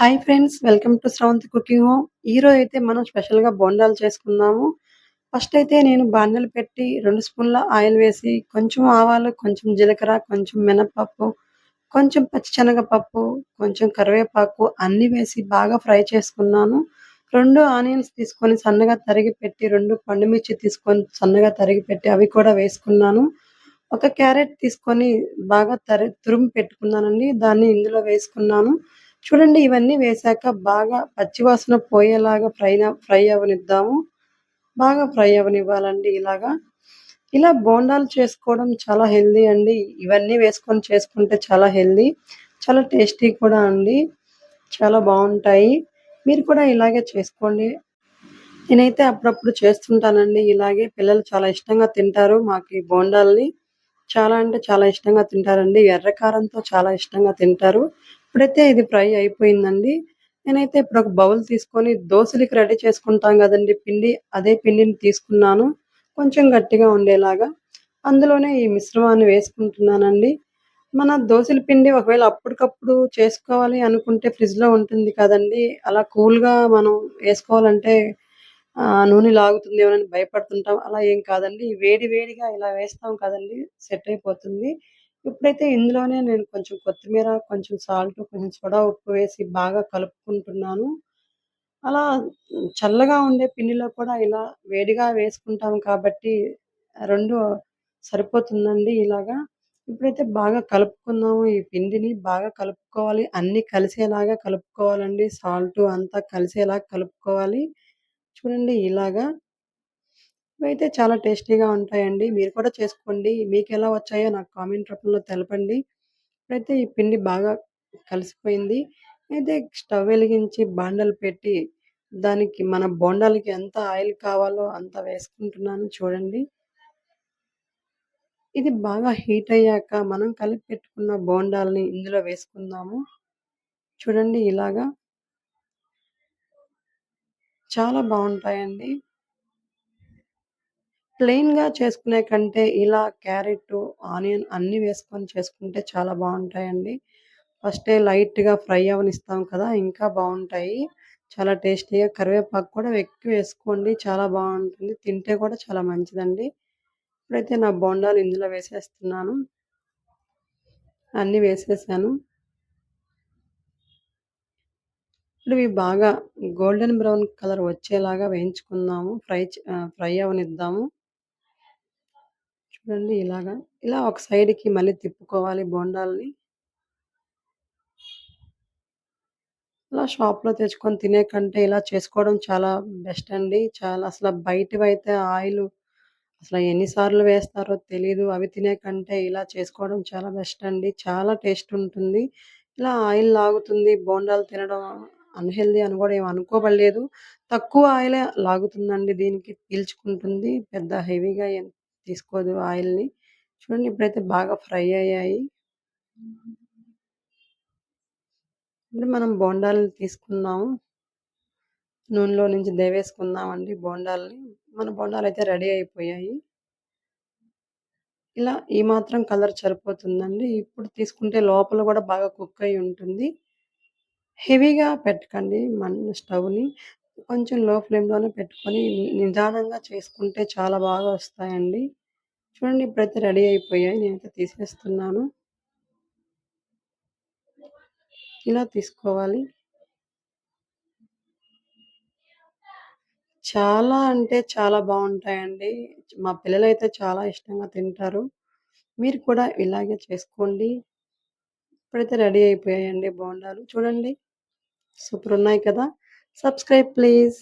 Hi friends welcome to Sravanthi cooking home ఈరోజు అయితే మనం స్పెషల్గా బోండాలు చేసుకుందాము. ఫస్ట్ అయితే నేను బాండలు పెట్టి రెండు స్పూన్ల ఆయిల్ వేసి కొంచెం ఆవాలు కొంచెం జీలకర్ర కొంచెం మినపప్పు కొంచెం పచ్చిశనగపప్పు కొంచెం కరివేపాకు అన్ని వేసి బాగా ఫ్రై చేసుకున్నాను. రెండు ఆనియన్స్ తీసుకొని సన్నగా తరిగి పెట్టి రెండు పండుమిర్చి తీసుకొని సన్నగా తరిగి పెట్టి అవి కూడా వేసుకున్నాను. ఒక క్యారెట్ తీసుకొని బాగా తరి తురుము పెట్టుకున్నానండి. దాన్ని ఇందులో వేసుకున్నాను. చూడండి ఇవన్నీ వేశాక బాగా పచ్చివాసన పోయేలాగా ఫ్రై ఫ్రై అవనిద్దాము. బాగా ఫ్రై అవనివ్వాలండి ఇలాగా. ఇలా బోండాలు చేసుకోవడం చాలా హెల్దీ అండి. ఇవన్నీ వేసుకొని చేసుకుంటే చాలా హెల్దీ చాలా టేస్టీ కూడా అండి. చాలా బాగుంటాయి. మీరు కూడా ఇలాగే చేసుకోండి. నేనైతే అప్పుడప్పుడు చేస్తుంటానండి. ఇలాగే పిల్లలు చాలా ఇష్టంగా తింటారు మాకు ఈ బోండాల్ని. చాలా అంటే చాలా ఇష్టంగా తింటారండి. ఎర్రకారంతో చాలా ఇష్టంగా తింటారు. ఇప్పుడైతే ఇది ఫ్రై అయిపోయిందండి. నేనైతే ఇప్పుడు ఒక బౌల్ తీసుకొని దోశలకి రెడీ చేసుకుంటాం కదండి పిండి. అదే పిండిని తీసుకున్నాను. కొంచెం గట్టిగా ఉండేలాగా. అందులోనే ఈ మిశ్రమాన్ని వేసుకుంటున్నానండి. మన దోశల పిండి ఒకవేళ అప్పటికప్పుడు చేసుకోవాలి అనుకుంటే ఫ్రిడ్జ్లో ఉంటుంది కదండి. అలా కూల్గా మనం వేసుకోవాలంటే నూనె లాగుతుంది ఏమని భయపడుతుంటాం. అలా ఏం కాదండి. వేడి వేడిగా ఇలా వేస్తాం కదండి. సెట్ అయిపోతుంది. ఇప్పుడైతే ఇందులోనే నేను కొంచెం కొత్తిమీర, కొంచెం సాల్ట్, కొంచెం సోడా ఉప్పు వేసి బాగా కలుపుకుంటున్నాను. అలా చల్లగా ఉండే పిండిలో కూడా ఇలా వేడిగా వేసుకుంటాం కాబట్టి రెండు సరిపోతుందండి ఇలాగా. ఇప్పుడైతే బాగా కలుపుకుందాము ఈ పిండిని. బాగా కలుపుకోవాలి. అన్నీ కలిసేలాగా కలుపుకోవాలండి. సాల్ట్ అంతా కలిసేలాగా కలుపుకోవాలి. చూడండి ఇలాగా. ఇవైతే చాలా టేస్టీగా ఉంటాయండి. మీరు కూడా చేసుకోండి. మీకు ఎలా వచ్చాయో నాకు కామెంట్ రూపంలో తెలపండి. ఇప్పుడైతే ఈ పిండి బాగా కలిసిపోయింది. అయితే స్టవ్ వెలిగించి బాండలు పెట్టి దానికి మన బోండాలకి ఎంత ఆయిల్ కావాలో అంత వేసుకుంటున్నాను చూడండి. ఇది బాగా హీట్ అయ్యాక మనం కలిపి పెట్టుకున్న బోండాల్ని ఇందులో వేసుకుందాము. చూడండి ఇలాగా. చాలా బాగుంటాయండి ప్లెయిన్‌గా చేసుకునే కంటే ఇలా క్యారెట్, ఆనియన్ అన్నీ వేసుకొని చేసుకుంటే చాలా బాగుంటాయండి ఫస్టే లైట్‌గా ఫ్రై అవనిస్తాం కదా! ఇంకా బాగుంటాయి చాలా టేస్టీగా కరివేపాకు కూడా ఎక్కువ వేసుకోండి. చాలా బాగుంటుంది తింటే కూడా చాలా మంచిదండి. ఇప్పుడైతే నా బోండాలు ఇందులో వేసేస్తున్నాను. అన్నీ వేసేసాను. ఇప్పుడు ఇవి బాగా గోల్డెన్ బ్రౌన్ కలర్ వచ్చేలాగా వేయించుకుందాము. ఫ్రై ఫ్రై అవనిద్దాము చూడండి ఇలాగా. ఇలా ఒక సైడ్‌కి మళ్ళీ తిప్పుకోవాలి బోండాలని ఇలా షాప్‌లో తెచ్చుకొని తినే కంటే ఇలా చేసుకోవడం చాలా బెస్ట్ అండి. చాలా అసలు బయటవి అయితే ఆయిల్ అసలు ఎన్ని సార్లు వేస్తారో తెలీదు. అవి తినే కంటే ఇలా చేసుకోవడం చాలా బెస్ట్ అండి. చాలా టేస్ట్ ఉంటుంది. ఇలా ఆయిల్ లాగుతుంది. బోండాలు తినడం అన్హెల్దీ అని కూడా ఏమి అనుకోబడలేదు. తక్కువ ఆయిలే లాగుతుందండి దీనికి పీల్చుకుంటుంది. పెద్ద హెవీగా తీసుకోదు ఆయిల్‌ని. చూడండి ఇప్పుడైతే బాగా ఫ్రై అయ్యాయి. ఇప్పుడు మనం బోండాలని తీసుకున్నాము. నూనెలో నుంచి దేవేసుకుందామండి బోండాలని మన బోండాలు అయితే రెడీ అయిపోయాయి. ఇలా ఈ మాత్రం కలర్ సరిపోతుందండి. ఇప్పుడు తీసుకుంటే లోపల కూడా బాగా కుక్ అయి ఉంటుంది. హెవీగా పెట్టకండి మన స్టవ్‌ని. కొంచెం లో ఫ్లేమ్‌లోనే పెట్టుకొని నిదానంగా చేసుకుంటే చాలా బాగా వస్తాయండి. చూడండి ఇప్పుడైతే రెడీ అయిపోయాయి. నేనైతే తీసేస్తున్నాను. ఇలా తీసుకోవాలి. చాలా అంటే చాలా బాగుంటాయండి మా పిల్లలు అయితే చాలా ఇష్టంగా తింటారు. మీరు కూడా ఇలాగే చేసుకోండి. ఇప్పుడైతే రెడీ అయిపోయాయండి బోండాలు. చూడండి. సూపర్ ఉన్నాయి కదా! Subscribe please.